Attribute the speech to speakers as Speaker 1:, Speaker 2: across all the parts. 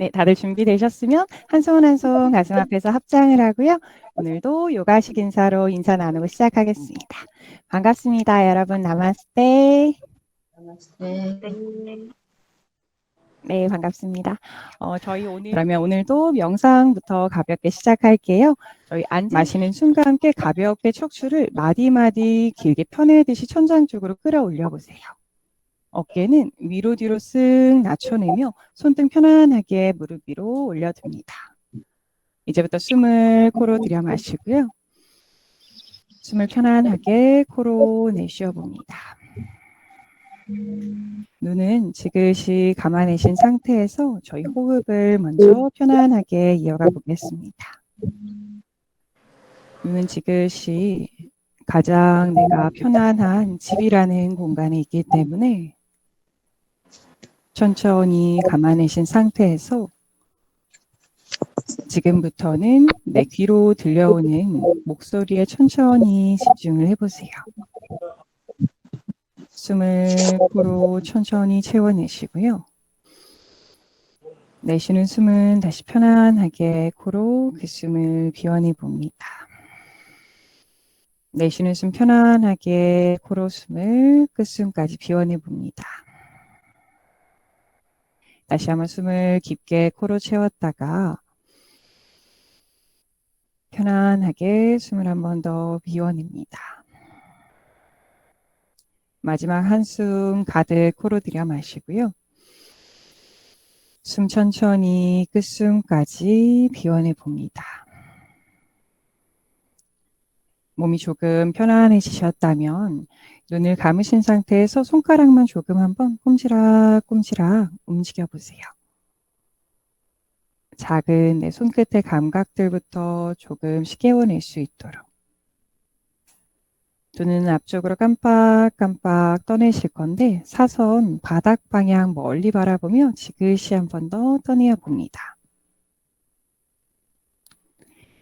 Speaker 1: 네, 다들 준비되셨으면 한 손 한 손 가슴 앞에서 합장을 하고요. 오늘도 요가식 인사로 인사 나누고 시작하겠습니다. 반갑습니다, 여러분. 나마스테.
Speaker 2: 네.
Speaker 1: 네, 반갑습니다. 어, 저희 오늘 그러면 오늘도 명상부터 가볍게 시작할게요. 저희 앉 마시는 순간 함께 가볍게 척추를 마디마디 길게 펴내듯이 천장 쪽으로 끌어올려 보세요. 어깨는 위로 뒤로 쓱 낮춰내며 손등 편안하게 무릎 위로 올려둡니다. 이제부터 숨을 코로 들여 마시고요. 숨을 편안하게 코로 내쉬어 봅니다. 눈은 지그시 감아내신 상태에서 저희 호흡을 먼저 편안하게 이어가 보겠습니다. 눈은 지그시 가장 내가 편안한 집이라는 공간에 있기 때문에 천천히 감아내신 상태에서 지금부터는 내 귀로 들려오는 목소리에 천천히 집중을 해보세요. 숨을 코로 천천히 채워내시고요. 내쉬는 숨은 다시 편안하게 코로 그 숨을 비워내 봅니다. 내쉬는 숨 편안하게 코로 숨을 끝숨까지 비워내 봅니다. 다시 한번 숨을 깊게 코로 채웠다가 편안하게 숨을 한 번 더 비워냅니다. 마지막 한숨 가득 코로 들여 마시고요. 숨 천천히 끝숨까지 비워내 봅니다. 몸이 조금 편안해지셨다면 눈을 감으신 상태에서 손가락만 조금 한번 꼼지락꼼지락 움직여 보세요. 작은 내 손끝의 감각들부터 조금씩 깨워낼 수 있도록 두 눈은 앞쪽으로 깜빡깜빡 떠내실 건데 사선 바닥 방향 멀리 바라보며 지그시 한 번 더 떠내어 봅니다.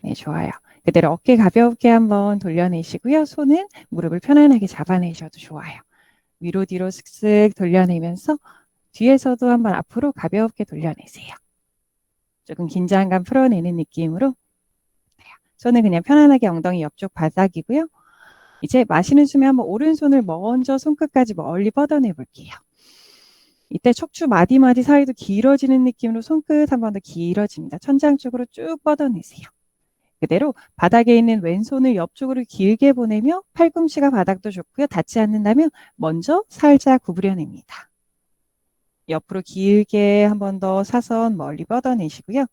Speaker 1: 네, 좋아요. 그대로 어깨 가볍게 한번 돌려내시고요. 손은 무릎을 편안하게 잡아내셔도 좋아요. 위로 뒤로 슥슥 돌려내면서 뒤에서도 한번 앞으로 가볍게 돌려내세요. 조금 긴장감 풀어내는 느낌으로 손은 그냥 편안하게 엉덩이 옆쪽 바닥이고요. 이제 마시는 숨에 한번 오른손을 먼저 손끝까지 멀리 뻗어내 볼게요. 이때 척추 마디마디 사이도 길어지는 느낌으로 손끝 한 번 더 길어집니다. 천장 쪽으로 쭉 뻗어내세요. 그대로 바닥에 있는 왼손을 옆쪽으로 길게 보내며 팔꿈치가 바닥도 좋고요. 닿지 않는다면 먼저 살짝 구부려냅니다. 옆으로 길게 한 번 더 사선 멀리 뻗어내시고요.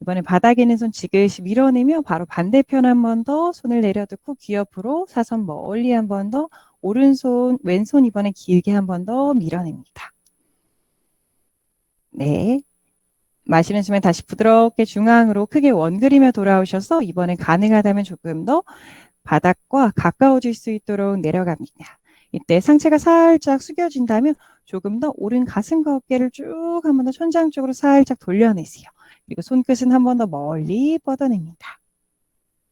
Speaker 1: 이번에 바닥에 있는 손 지그시 밀어내며 바로 반대편 한 번 더 손을 내려두고 귀 옆으로 사선 멀리 한 번 더 오른손 왼손 이번에 길게 한 번 더 밀어냅니다. 네. 마시는 숨에 다시 부드럽게 중앙으로 크게 원그리며 돌아오셔서 이번에 가능하다면 조금 더 바닥과 가까워질 수 있도록 내려갑니다. 이때 상체가 살짝 숙여진다면 조금 더 오른 가슴과 어깨를 쭉 한 번 더 천장 쪽으로 살짝 돌려내세요. 그리고 손끝은 한 번 더 멀리 뻗어냅니다.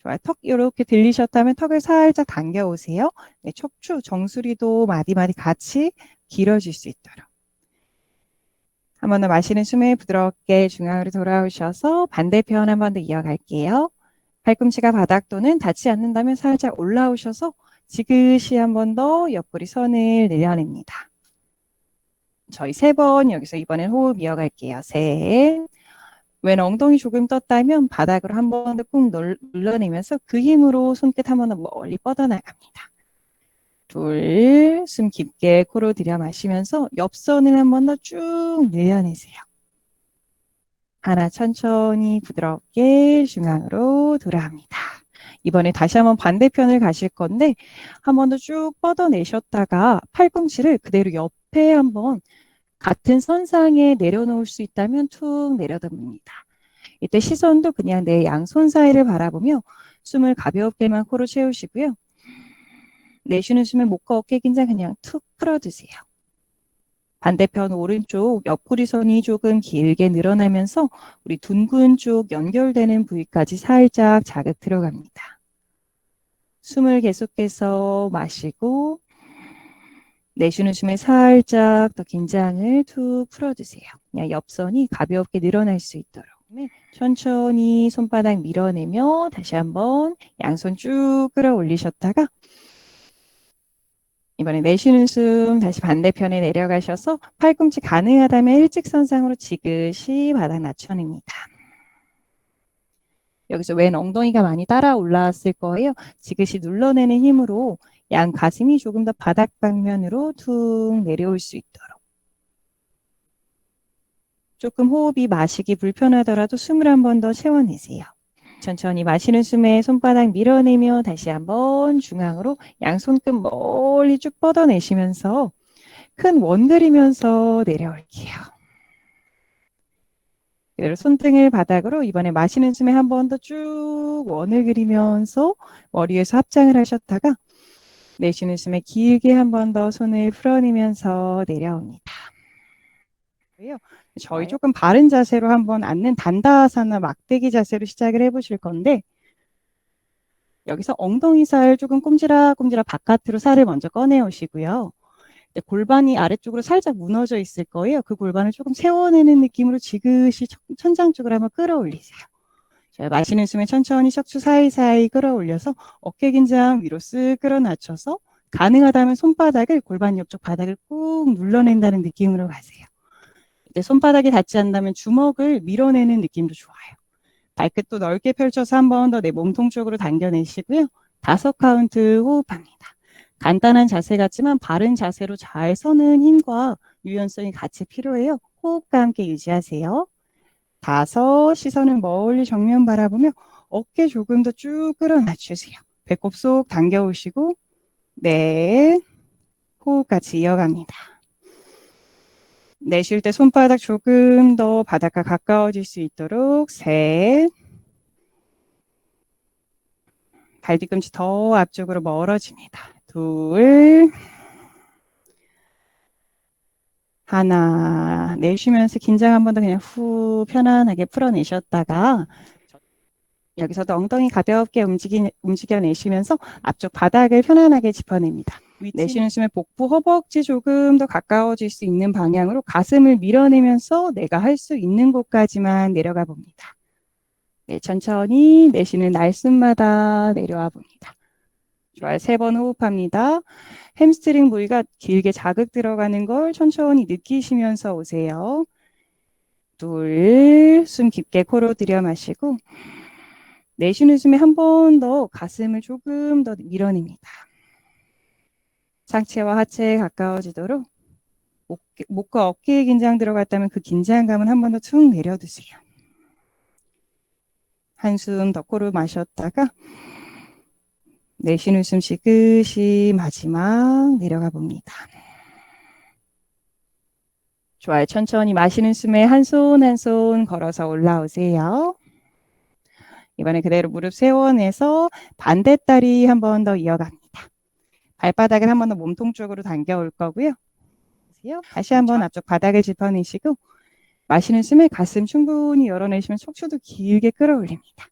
Speaker 1: 좋아요. 턱 이렇게 들리셨다면 턱을 살짝 당겨 오세요. 네, 척추, 정수리도 마디마디 같이 길어질 수 있도록. 한 번 더 마시는 숨에 부드럽게 중앙으로 돌아오셔서 반대편 한 번 더 이어갈게요. 팔꿈치가 바닥 또는 닿지 않는다면 살짝 올라오셔서 지그시 한 번 더 옆구리 선을 내려냅니다. 저희 세 번 여기서 이번엔 호흡 이어갈게요. 셋. 왼 엉덩이 조금 떴다면 바닥으로 한 번 더 꾹 눌러내면서 그 힘으로 손끝 한 번 더 멀리 뻗어나갑니다. 둘, 숨 깊게 코로 들여 마시면서 옆선을 한 번 더 쭉 늘려내세요. 하나 천천히 부드럽게 중앙으로 돌아옵니다. 이번에 다시 한번 반대편을 가실 건데 한 번 더 쭉 뻗어내셨다가 팔꿈치를 그대로 옆에 한번 같은 선상에 내려놓을 수 있다면 툭 내려둡니다. 이때 시선도 그냥 내 양손 사이를 바라보며 숨을 가볍게만 코로 채우시고요. 내쉬는 숨에 목과 어깨 긴장 그냥 툭 풀어두세요. 반대편 오른쪽 옆구리 선이 조금 길게 늘어나면서 우리 둔근 쪽 연결되는 부위까지 살짝 자극 들어갑니다. 숨을 계속해서 마시고 내쉬는 숨에 살짝 더 긴장을 툭 풀어주세요. 그냥 옆선이 가볍게 늘어날 수 있도록. 네, 천천히 손바닥 밀어내며 다시 한번 양손 쭉 끌어올리셨다가 이번에 내쉬는 숨 다시 반대편에 내려가셔서 팔꿈치 가능하다면 일직선상으로 지그시 바닥 낮춰냅니다. 여기서 왼 엉덩이가 많이 따라 올라왔을 거예요. 지그시 눌러내는 힘으로 양 가슴이 조금 더 바닥 방면으로 툭 내려올 수 있도록. 조금 호흡이 마시기 불편하더라도 숨을 한 번 더 채워내세요. 천천히 마시는 숨에 손바닥 밀어내며 다시 한번 중앙으로 양손끝 멀리 쭉 뻗어내시면서 큰 원 그리면서 내려올게요. 그대로 손등을 바닥으로 이번에 마시는 숨에 한 번 더 쭉 원을 그리면서 머리에서 합장을 하셨다가 내쉬는 숨에 길게 한 번 더 손을 풀어내면서 내려옵니다. 저희 조금 바른 자세로 한번 앉는 단다아사나 막대기 자세로 시작을 해보실 건데 여기서 엉덩이 살 조금 꼼지락꼼지락 바깥으로 살을 먼저 꺼내 오시고요. 이제 골반이 아래쪽으로 살짝 무너져 있을 거예요. 그 골반을 조금 세워내는 느낌으로 지그시 천- 천장 쪽으로 한번 끌어올리세요. 자, 마시는 숨에 천천히 척추 사이사이 끌어올려서 어깨 긴장 위로 쓱 끌어낮춰서 가능하다면 손바닥을 골반 옆쪽 바닥을 꾹 눌러낸다는 느낌으로 가세요. 이제 손바닥이 닿지 않는다면 주먹을 밀어내는 느낌도 좋아요. 발끝도 넓게 펼쳐서 한 번 더 내 몸통 쪽으로 당겨내시고요. 다섯 카운트 호흡합니다. 간단한 자세 같지만 바른 자세로 잘 서는 힘과 유연성이 같이 필요해요. 호흡과 함께 유지하세요. 다섯, 시선을 멀리 정면 바라보며 어깨 조금 더 쭉 끌어낮추세요. 배꼽 속 당겨오시고, 네, 호흡 같이 이어갑니다. 내쉴 때 손바닥 조금 더 바닥과 가까워질 수 있도록 셋. 발 뒤꿈치 더 앞쪽으로 멀어집니다. 둘. 하나. 내쉬면서 긴장 한 번 더 그냥 후 편안하게 풀어내셨다가 여기서도 엉덩이 가볍게 움직이, 움직여내시면서 앞쪽 바닥을 편안하게 짚어냅니다. 내쉬는 숨에 복부 허벅지 조금 더 가까워질 수 있는 방향으로 가슴을 밀어내면서 내가 할 수 있는 곳까지만 내려가 봅니다. 네, 천천히 내쉬는 날숨마다 내려와 봅니다. 좋아요. 세 번 호흡합니다. 햄스트링 부위가 길게 자극 들어가는 걸 천천히 느끼시면서 오세요. 둘, 숨 깊게 코로 들여 마시고 내쉬는 숨에 한 번 더 가슴을 조금 더 밀어냅니다. 상체와 하체에 가까워지도록 목, 목과 어깨에 긴장 들어갔다면 그 긴장감은 한 번더툭 내려두세요. 한숨 더 코로 마셨다가 내쉬는 숨 지그시 마지막 내려가 봅니다. 좋아요. 천천히 마시는 숨에 한 손 한 손 걸어서 올라오세요. 이번에 그대로 무릎 세워내서 반대 다리 한 번 더 이어갑니다. 발바닥을 한 번 더 몸통 쪽으로 당겨올 거고요. 다시 한번 앞쪽 바닥을 짚어내시고 마시는 숨에 가슴 충분히 열어내시면 척추도 길게 끌어올립니다.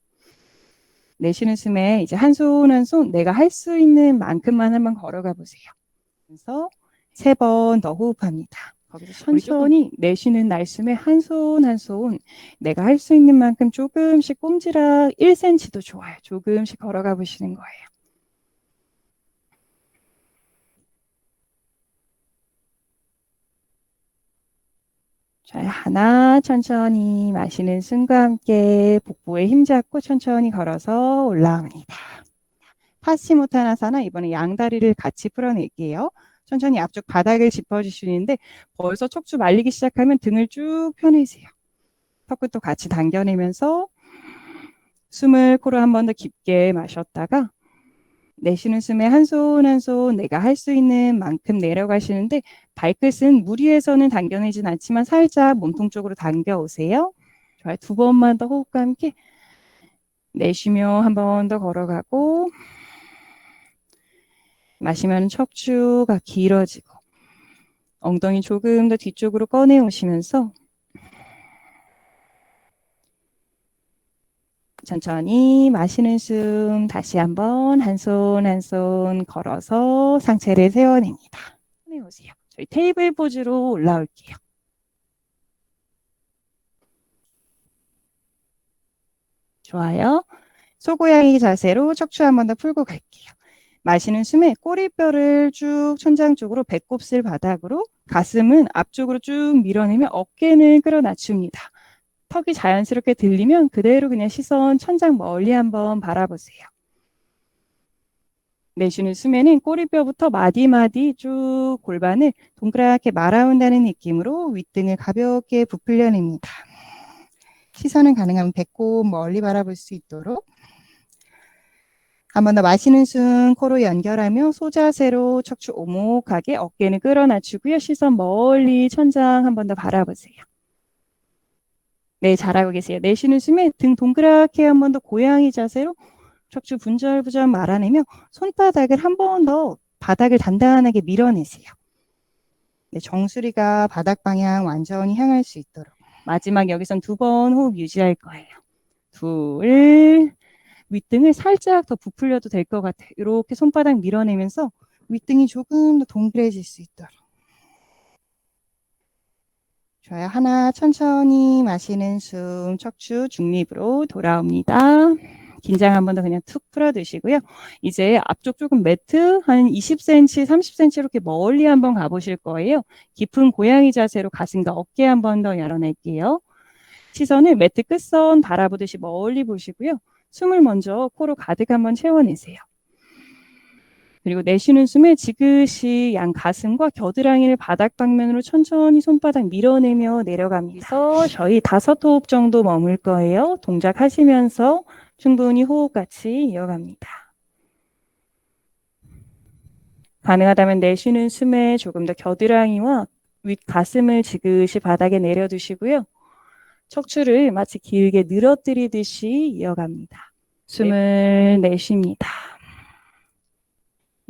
Speaker 1: 내쉬는 숨에 이제 한 손 한 손 내가 할 수 있는 만큼만 한번 걸어가 보세요. 그래서 세 번 더 호흡합니다. 거기서 천천히 내쉬는 날숨에 한 손 한 손 내가 할 수 있는 만큼 조금씩 꼼지락 1cm도 좋아요. 조금씩 걸어가 보시는 거예요. 자, 하나 천천히 마시는 숨과 함께 복부에 힘 잡고 천천히 걸어서 올라옵니다. 파시모타나사나 이번에 양다리를 같이 풀어낼게요. 천천히 앞쪽 바닥을 짚어주시는데 벌써 척추 말리기 시작하면 등을 쭉 펴내세요. 턱끝도 같이 당겨내면서 숨을 코로 한 번 더 깊게 마셨다가 내쉬는 숨에 한 손 한 손 내가 할 수 있는 만큼 내려가시는데 발끝은 무리해서는 당겨내진 않지만 살짝 몸통 쪽으로 당겨 오세요. 좋아요. 두 번만 더 호흡과 함께 내쉬며 한 번 더 걸어가고 마시면 척추가 길어지고 엉덩이 조금 더 뒤쪽으로 꺼내 오시면서 천천히 마시는 숨 다시 한번 한 손 한 손 걸어서 상체를 세워냅니다. 꺼내오세요. 저희 테이블 포즈로 올라올게요. 좋아요. 소고양이 자세로 척추 한 번 더 풀고 갈게요. 마시는 숨에 꼬리뼈를 쭉 천장 쪽으로 배꼽슬 바닥으로 가슴은 앞쪽으로 쭉 밀어내며 어깨는 끌어 낮춥니다. 턱이 자연스럽게 들리면 그대로 그냥 시선 천장 멀리 한번 바라보세요. 내쉬는 숨에는 꼬리뼈부터 마디마디 쭉 골반을 동그랗게 말아온다는 느낌으로 윗등을 가볍게 부풀려냅니다. 시선은 가능하면 배꼽 멀리 바라볼 수 있도록 한 번 더 마시는 숨 코로 연결하며 소자세로 척추 오목하게 어깨는 끌어 낮추고요. 시선 멀리 천장 한 번 더 바라보세요. 네, 잘하고 계세요. 내쉬는 숨에 등 동그랗게 한 번 더 고양이 자세로 척추 분절분절 말아내며 손바닥을 한 번 더 바닥을 단단하게 밀어내세요. 네, 정수리가 바닥 방향 완전히 향할 수 있도록 마지막 여기선 두 번 호흡 유지할 거예요. 둘, 윗등을 살짝 더 부풀려도 될 것 같아요. 이렇게 손바닥 밀어내면서 윗등이 조금 더 동그래질 수 있도록. 좋아요. 하나 천천히 마시는 숨 척추 중립으로 돌아옵니다. 긴장 한 번 더 그냥 툭 풀어두시고요. 이제 앞쪽 조금 매트 한 20cm, 30cm 이렇게 멀리 한번 가보실 거예요. 깊은 고양이 자세로 가슴과 어깨 한 번 더 열어낼게요. 시선을 매트 끝선 바라보듯이 멀리 보시고요. 숨을 먼저 코로 가득 한번 채워내세요. 그리고 내쉬는 숨에 지그시 양 가슴과 겨드랑이를 바닥 방면으로 천천히 손바닥 밀어내며 내려갑니다. 저희 다섯 호흡 정도 머물 거예요. 동작 하시면서 충분히 호흡 같이 이어갑니다. 가능하다면 내쉬는 숨에 조금 더 겨드랑이와 윗 가슴을 지그시 바닥에 내려두시고요. 척추를 마치 길게 늘어뜨리듯이 이어갑니다. 숨을 내쉽니다.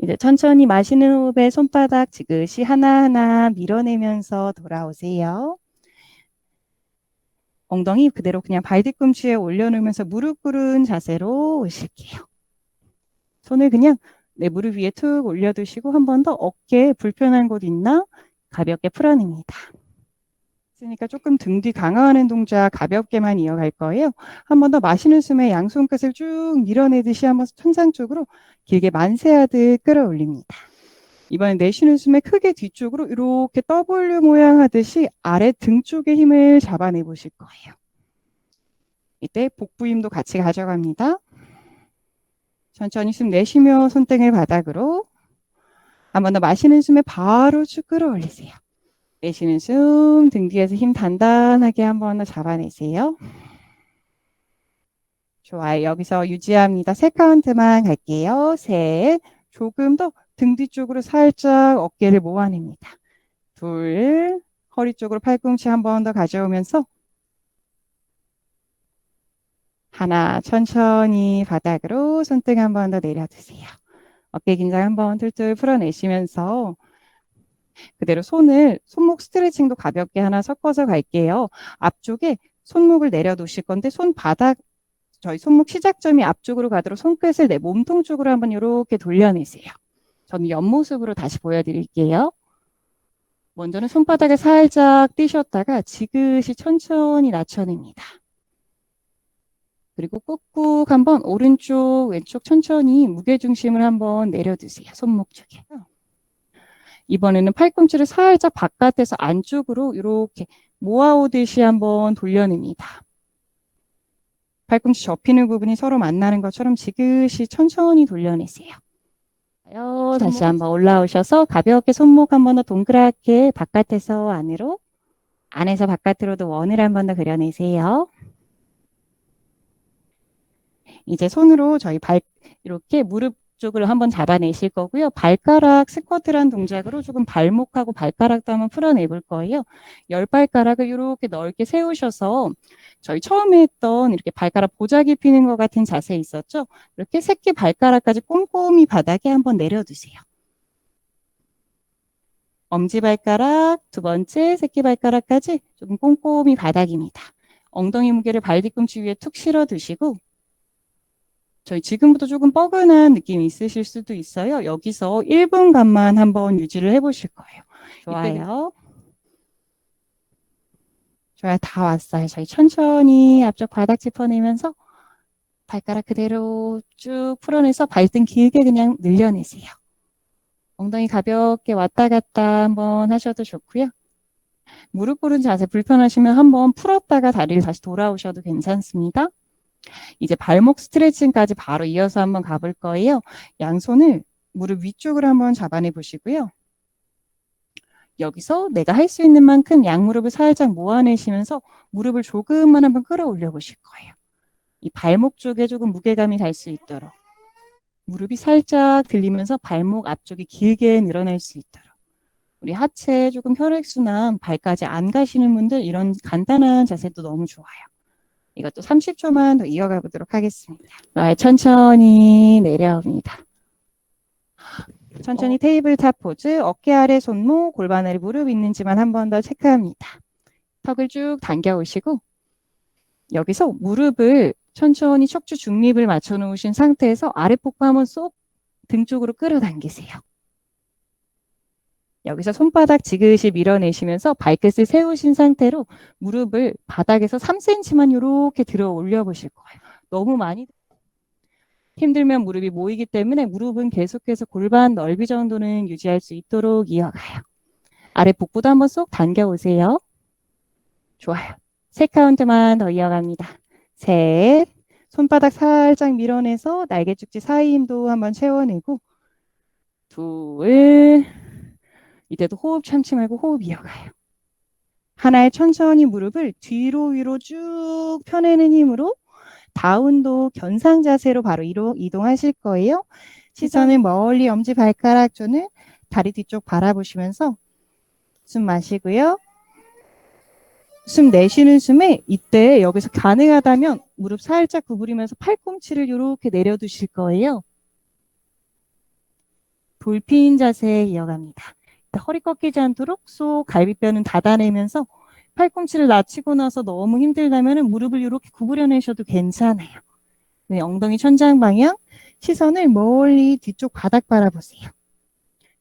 Speaker 1: 이제 천천히 마시는 호흡에 손바닥 지그시 하나하나 밀어내면서 돌아오세요. 엉덩이 그대로 그냥 발 뒤꿈치에 올려놓으면서 무릎 꿇은 자세로 오실게요. 손을 그냥 내 무릎 위에 툭 올려두시고 한 번 더 어깨 불편한 곳 있나 가볍게 풀어냅니다. 있으니까 조금 등 뒤 강화하는 동작 가볍게만 이어갈 거예요. 한 번 더 마시는 숨에 양손 끝을 쭉 밀어내듯이 한번 천장 쪽으로 길게 만세하듯 끌어올립니다. 이번엔 내쉬는 숨에 크게 뒤쪽으로 이렇게 W 모양 하듯이 아래 등 쪽에 힘을 잡아내 보실 거예요. 이때 복부 힘도 같이 가져갑니다. 천천히 숨 내쉬며 손등을 바닥으로 한 번 더 마시는 숨에 바로 쭉 끌어올리세요. 내쉬는 숨 등 뒤에서 힘 단단하게 한번더 잡아내세요. 좋아요. 여기서 유지합니다. 세 카운트만 갈게요. 셋. 조금 더 등 뒤쪽으로 살짝 어깨를 모아냅니다. 둘. 허리 쪽으로 팔꿈치 한 번 더 가져오면서 하나. 천천히 바닥으로 손등 한 번 더 내려주세요. 어깨 긴장 한 번 툴툴 풀어내시면서 그대로 손을 손목 스트레칭도 가볍게 하나 섞어서 갈게요. 앞쪽에 손목을 내려놓으실 건데 손바닥 저희 손목 시작점이 앞쪽으로 가도록 손끝을 내 몸통 쪽으로 한번 이렇게 돌려내세요. 저는 옆모습으로 다시 보여드릴게요. 먼저는 손바닥에 살짝 띄셨다가 지그시 천천히 낮춰냅니다. 그리고 꾹꾹 한번 오른쪽, 왼쪽 천천히 무게중심을 한번 내려두세요. 손목 쪽에. 이번에는 팔꿈치를 살짝 바깥에서 안쪽으로 이렇게 모아오듯이 한번 돌려냅니다. 팔꿈치 접히는 부분이 서로 만나는 것처럼 지그시 천천히 돌려내세요. 다시 한번 올라오셔서 가볍게 손목 한 번 더 동그랗게 바깥에서 안으로 안에서 바깥으로도 원을 한 번 더 그려내세요. 이제 손으로 저희 발 이렇게 무릎 쪽으로 한번 잡아내실 거고요. 발가락 스쿼트란 동작으로 조금 발목하고 발가락도 한번 풀어내볼 거예요. 열 발가락을 이렇게 넓게 세우셔서 저희 처음에 했던 이렇게 발가락 보자기 피는 것 같은 자세 있었죠? 이렇게 새끼 발가락까지 꼼꼼히 바닥에 한번 내려두세요. 엄지발가락, 두 번째 새끼발가락까지 조금 꼼꼼히 바닥입니다. 엉덩이 무게를 발 뒤꿈치 위에 툭 실어 두시고 저희 지금부터 조금 뻐근한 느낌이 있으실 수도 있어요. 여기서 1분간만 한번 유지를 해보실 거예요. 좋아요. 좋아요. 다 왔어요. 저희 천천히 앞쪽 바닥 짚어내면서 발가락 그대로 쭉 풀어내서 발등 길게 그냥 늘려내세요. 엉덩이 가볍게 왔다 갔다 한번 하셔도 좋고요. 무릎 꿇은 자세 불편하시면 한번 풀었다가 다리를 다시 돌아오셔도 괜찮습니다. 이제 발목 스트레칭까지 바로 이어서 한번 가볼 거예요. 양손을 무릎 위쪽으로 한번 잡아내 보시고요. 여기서 내가 할 수 있는 만큼 양무릎을 살짝 모아내시면서 무릎을 조금만 한번 끌어올려 보실 거예요. 이 발목 쪽에 조금 무게감이 갈 수 있도록. 무릎이 살짝 들리면서 발목 앞쪽이 길게 늘어날 수 있도록. 우리 하체 조금 혈액순환 발까지 안 가시는 분들 이런 간단한 자세도 너무 좋아요. 이것도 30초만 더 이어가 보도록 하겠습니다. 네, 천천히 내려옵니다. 천천히 테이블탑 포즈, 어깨 아래 손목, 골반 아래 무릎 있는지만 한 번 더 체크합니다. 턱을 쭉 당겨 오시고 여기서 무릎을 천천히 척추 중립을 맞춰 놓으신 상태에서 아랫복부 한번 쏙 등 쪽으로 끌어당기세요. 여기서 손바닥 지그시 밀어내시면서 발끝을 세우신 상태로 무릎을 바닥에서 3cm만 이렇게 들어 올려 보실 거예요. 너무 많이 힘들면 무릎이 모이기 때문에 무릎은 계속해서 골반 넓이 정도는 유지할 수 있도록 이어가요. 아래 복부도 한번 쏙 당겨 오세요. 좋아요. 세 카운트만 더 이어갑니다. 셋. 손바닥 살짝 밀어내서 날개 축지 사이 힘도 한번 채워내고 둘. 이때도 호흡 참지 말고 호흡 이어가요. 하나에 천천히 무릎을 뒤로 위로 쭉 펴내는 힘으로 다운도 견상 자세로 바로 이로 이동하실 거예요. 시선을 멀리 엄지 발가락 존을 다리 뒤쪽 바라보시면서 숨 마시고요. 숨 내쉬는 숨에 이때 여기서 가능하다면 무릎 살짝 구부리면서 팔꿈치를 이렇게 내려두실 거예요. 돌핀 자세 이어갑니다. 허리 꺾이지 않도록 쏙 갈비뼈는 닫아내면서 팔꿈치를 낮추고 나서 너무 힘들다면 무릎을 이렇게 구부려내셔도 괜찮아요. 네, 엉덩이 천장 방향, 시선을 멀리 뒤쪽 바닥 바라보세요.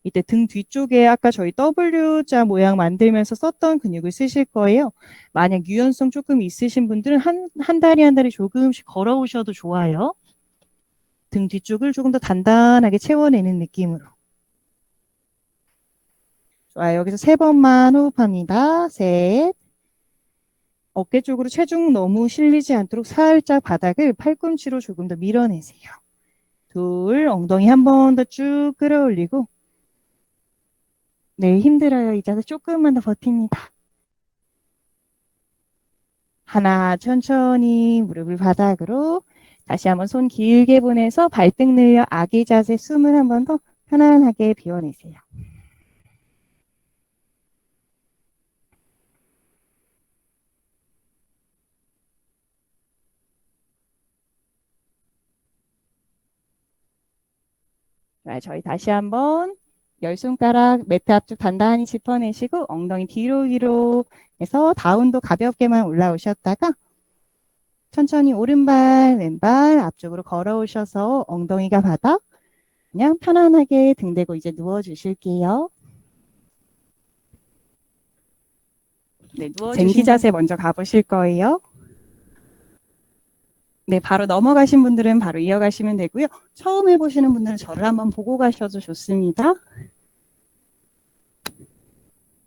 Speaker 1: 이때 등 뒤쪽에 아까 저희 W자 모양 만들면서 썼던 근육을 쓰실 거예요. 만약 유연성 조금 있으신 분들은 한, 한 다리 한 다리 조금씩 걸어오셔도 좋아요. 등 뒤쪽을 조금 더 단단하게 채워내는 느낌으로. 좋아요. 여기서 세 번만 호흡합니다. 셋. 어깨 쪽으로 체중 너무 실리지 않도록 살짝 바닥을 팔꿈치로 조금 더 밀어내세요. 둘, 엉덩이 한 번 더 쭉 끌어올리고 네, 힘들어요. 이 자세 조금만 더 버팁니다. 하나, 천천히 무릎을 바닥으로 다시 한번 손 길게 보내서 발등 늘려 아기 자세 숨을 한 번 더 편안하게 비워내세요. 자, 저희 다시 한번 열 손가락 매트 앞쪽 단단히 짚어내시고 엉덩이 뒤로 위로 해서 다운도 가볍게만 올라오셨다가 천천히 오른발 왼발 앞쪽으로 걸어오셔서 엉덩이가 바닥 그냥 편안하게 등 대고 이제 누워 주실게요. 네, 누워 쟁기 자세 먼저 가보실 거예요. 네, 바로 넘어가신 분들은 바로 이어가시면 되고요. 처음 해보시는 분들은 저를 한번 보고 가셔도 좋습니다.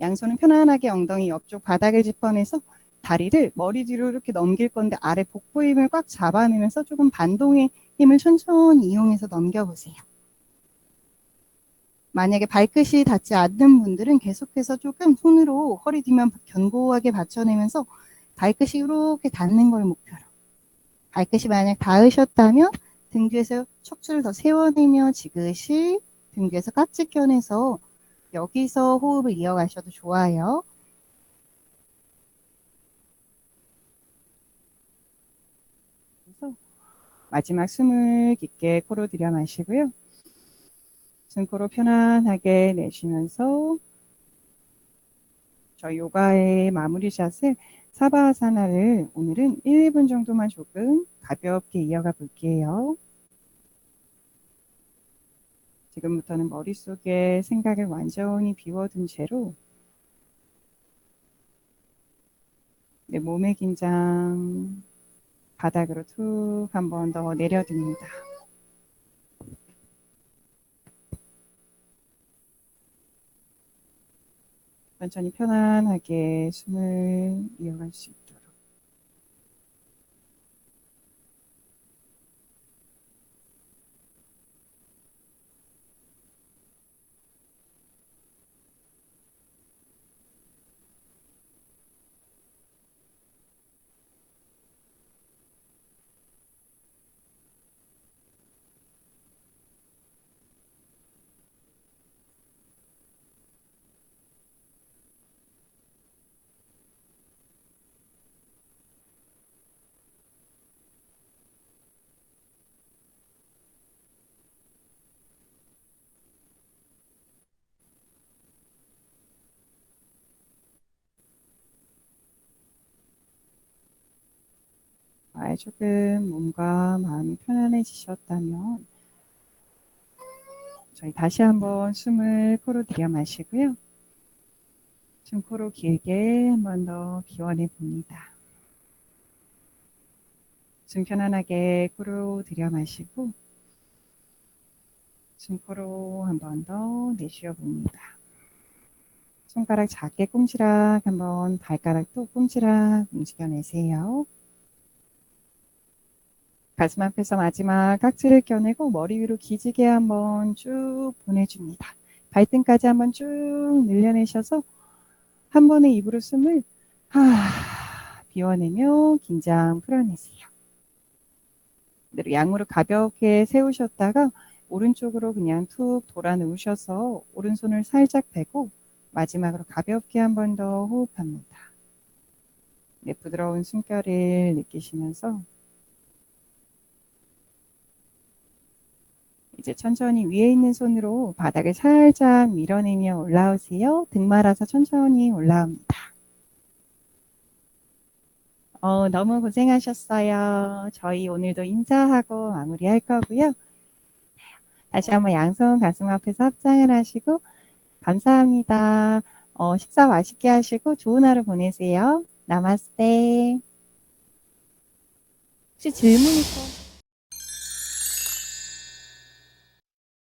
Speaker 1: 양손은 편안하게 엉덩이 옆쪽 바닥을 짚어내서 다리를 머리 뒤로 이렇게 넘길 건데 아래 복부 힘을 꽉 잡아내면서 조금 반동의 힘을 천천히 이용해서 넘겨보세요. 만약에 발끝이 닿지 않는 분들은 계속해서 조금 손으로 허리 뒤만 견고하게 받쳐내면서 발끝이 이렇게 닿는 걸 목표로 발끝이 만약 닿으셨다면 등 뒤에서 척추를 더 세워내며 지그시 등 뒤에서 깍지 껴내서 여기서 호흡을 이어가셔도 좋아요. 마지막 숨을 깊게 코로 들여 마시고요. 숨코로 편안하게 내쉬면서 저희 요가의 마무리 샷을 사바아사나를 오늘은 1, 2분 정도만 조금 가볍게 이어가 볼게요. 지금부터는 머릿속에 생각을 완전히 비워둔 채로 내 몸의 긴장 바닥으로 툭 한 번 더 내려둡니다. 천천히 편안하게 숨을 이어갈 수 있도 조금 몸과 마음이 편안해지셨다면 저희 다시 한번 숨을 코로 들여 마시고요. 숨 코로 길게 한 번더 비워내 봅니다. 숨 편안하게 코로 들여 마시고 숨 코로 한 번 더 내쉬어 봅니다. 손가락 작게 꼼지락 한번 발가락도 꼼지락 움직여내세요. 가슴 앞에서 마지막 깍지를 껴내고 머리 위로 기지개 한번 쭉 보내줍니다. 발등까지 한번 쭉 늘려내셔서 한 번에 입으로 숨을 하 비워내며 긴장 풀어내세요. 그대로 양무릎 가볍게 세우셨다가 오른쪽으로 그냥 툭 돌아 누우셔서 오른손을 살짝 대고 마지막으로 가볍게 한 번 더 호흡합니다. 네, 부드러운 숨결을 느끼시면서 이제 천천히 위에 있는 손으로 바닥을 살짝 밀어내며 올라오세요. 등 말아서 천천히 올라옵니다. 어, 너무 고생하셨어요. 저희 오늘도 인사하고 마무리할 거고요. 다시 한번 양손 가슴 앞에서 합장을 하시고 감사합니다. 어, 식사 맛있게 하시고 좋은 하루 보내세요. 나마스테. 혹시 질문 있고